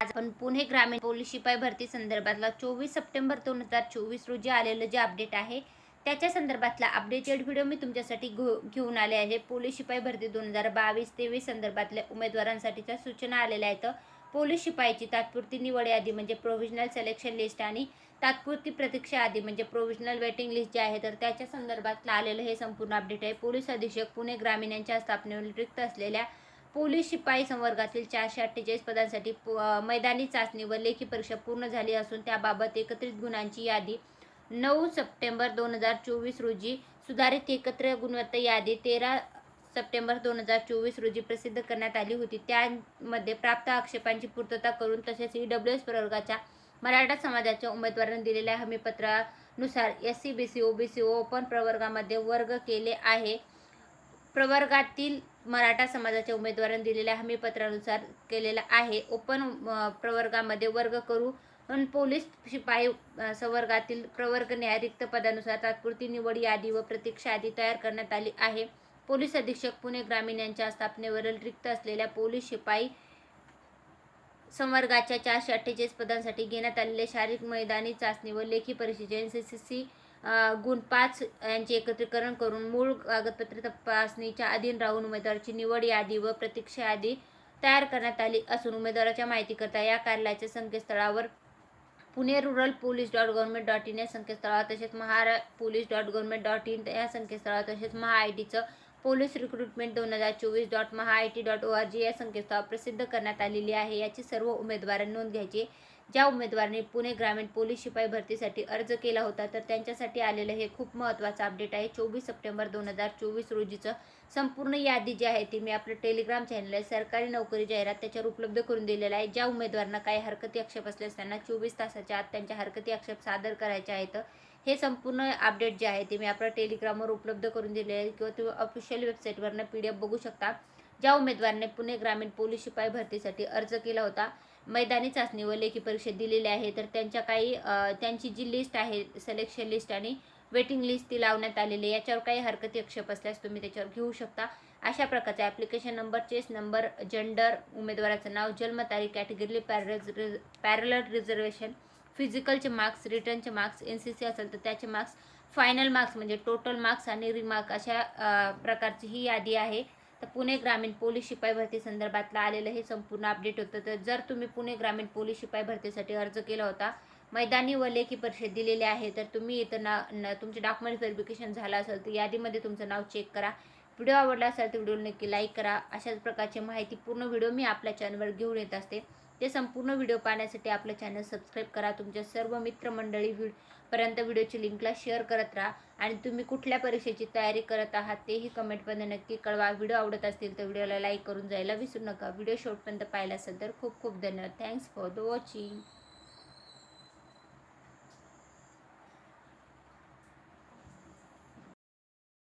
आज आपण पुणे ग्रामीण पोलीस शिपाई भरती संदर्भातला चोवीस सप्टेंबर दोन हजार चोवीस रोजी आलेलं जे अपडेट आहे त्याच्या संदर्भातला अपडेटेड व्हिडिओ मी तुमच्यासाठी घेऊन आले आहे. पोलीस शिपाई भरती दोन हजार बावीस तेवीस संदर्भातल्या उमेदवारांसाठीच्या सूचना आलेल्या आहेत. पोलीस शिपाईची तात्पुरती निवड यादी म्हणजे प्रोव्हिजनल सिलेक्शन लिस्ट आणि तात्पुरती प्रतीक्षा यादी म्हणजे प्रोव्हिजनल वेटिंग लिस्ट जे आहे तर त्याच्या संदर्भातलं आलेलं हे संपूर्ण अपडेट आहे. पोलीस अधीक्षक पुणे ग्रामीण यांच्या स्थापनेवर रिक्त असलेल्या पोलीस शिपाई संवर्गातील चारशे अठ्ठेचाळीस पदांसाठी मैदानी चाचणी व लेखी परीक्षा पूर्ण झाली असून त्याबाबत एकत्रित गुणांची यादी नऊ सप्टेंबर दोन हजार चोवीस रोजी सुधारित एकत्र गुणवत्ता यादी तेरा सप्टेंबर दोन हजार चोवीस रोजी प्रसिद्ध करण्यात आली होती. त्यामध्ये प्राप्त आक्षेपांची पूर्तता करून तसेच ई डब्ल्यू एस प्रवर्गाच्या मराठा समाजाच्या उमेदवारांनी दिलेल्या हमीपत्रानुसार S C B C O B C open प्रवर्गामध्ये वर्ग केले आहे. प्रवर्गातील मराठा समाजाच्या उमेदवारांनी दिलेल्या हमीपत्रानुसार केलेला आहे. ओपन प्रवर्गामध्ये वर्ग करू पोलीस शिपाई संवर्गातील प्रवर्ग न्याय रिक्त पदानुसार तात्पुरती निवड यादी व प्रतीक्षा यादी तयार करण्यात आली आहे. पोलीस अधीक्षक पुणे ग्रामीण यांच्या स्थापनेवरील रिक्त असलेल्या पोलीस शिपाई संवर्गाच्या चारशे अठ्ठेचाळीस पदांसाठी घेण्यात आलेले शारीरिक मैदानी चाचणी व लेखी परीक्षेचे एन सी सी सी गुण पाच यांचे एकत्रीकरण करून मूळ कागदपत्रे तपासणीच्या अधीन राहून उमेदवाराची निवड यादी व प्रतीक्षा यादी तयार करण्यात आली असून उमेदवाराच्या माहितीकरता या कार्यालयाच्या संकेतस्थळावर Pune rural police dot government dot in या संकेतस्थळावर तसेच महारा police dot government dot in या संकेतस्थळावर तसेच महा आय टीचं पोलीस रिक्रुटमेंट दोन हजार चोवीस dot Maha I T dot O R G या संकेतस्थळावर प्रसिद्ध करण्यात आलेली आहे. याची सर्व उमेदवारांनी नोंद घ्यायची ज्या उमेदवारांनी पुणे ग्रामीण पोलीस शिपाई भरतीसाठी अर्ज केला होता तर त्यांच्यासाठी आलेलं हे खूप महत्त्वाचं अपडेट आहे. चोवीस सप्टेंबर दोन हजार चोवीस रोजीचं संपूर्ण यादी जी आहे ती मी आपलं टेलिग्राम चॅनल आहे सरकारी नोकरी जाहिरात त्याच्यावर उपलब्ध करून दिलेलं आहे. ज्या उमेदवारांना काही हरकती आक्षेप असल्यास त्यांना चोवीस तासाच्या आत त्यांच्या हरकती आक्षेप सादर करायचे आहेत हे संपूर्ण अपडेट जे आहे ते मी आपल्या टेलिग्रामवर उपलब्ध करून दिले आहे. किंवा तुम्ही ऑफिशियल वेबसाईटवरनं पी डी एफ बघू शकता. ज्या उमेदवाराने पुणे ग्रामीण पोलीस शिपाई भरतीसाठी अर्ज केला होता मैदानी चाचणी व लेखी परीक्षा दिलेली आहे तर त्यांच्या काही त्यांची जी लिस्ट आहे सिलेक्शन लिस्ट आणि वेटिंग लिस्ट ती लावण्यात आलेली आहे. याच्यावर काही हरकती आक्षेप असल्यास तुम्ही त्याच्यावर घेऊ शकता. अशा प्रकारचे application number chest number gender उमेदवाराचं नाव जन्मतारीख कॅटेगरी पॅरल पॅरलर रिझर्वेशन फिजिकलचे मार्क्स रिटर्नचे मार्क्स एन सी सी असेल तर त्याचे मार्क्स फायनल मार्क्स म्हणजे टोटल मार्क्स आणि रिमार्क अशा प्रकारची ही यादी आहे. तर पुणे ग्रामीण पोलीस शिपाई भरती संदर्भातलं आलेलं हे संपूर्ण अपडेट होतं. तर जर तुम्ही पुणे ग्रामीण पोलीस शिपाई भरतीसाठी अर्ज केला होता मैदानी व लेखी परीक्षेत दिलेले आहे तर तुम्ही इथं ना ना तुमचे डॉक्युमेंट व्हेरिफिकेशन झालं असेल तर यादीमध्ये तुमचं नाव चेक करा. व्हिडिओ आवडला असेल तर व्हिडिओ नक्की लाईक करा. अशाच प्रकारची माहिती पूर्ण व्हिडिओ मी आपल्या चॅनलवर घेऊन येत असते. ते संपूर्ण व्हिडिओ पाहण्यासाठी आपलं चॅनल सबस्क्राईब करा. तुमच्या सर्व मित्रमंडळी व्हि पर्यंत व्हिडिओची लिंकला शेअर करत राहा. आणि तुम्ही कुठल्या परीक्षेची तयारी करत आहात तेही कमेंटमध्ये नक्की कळवा. व्हिडिओ आवडत असतील तर व्हिडिओला लाईक करून जायला विसरू नका. व्हिडिओ शेवटपर्यंत पाहिला असेल तर खूप खूप धन्यवाद. Thanks for the watching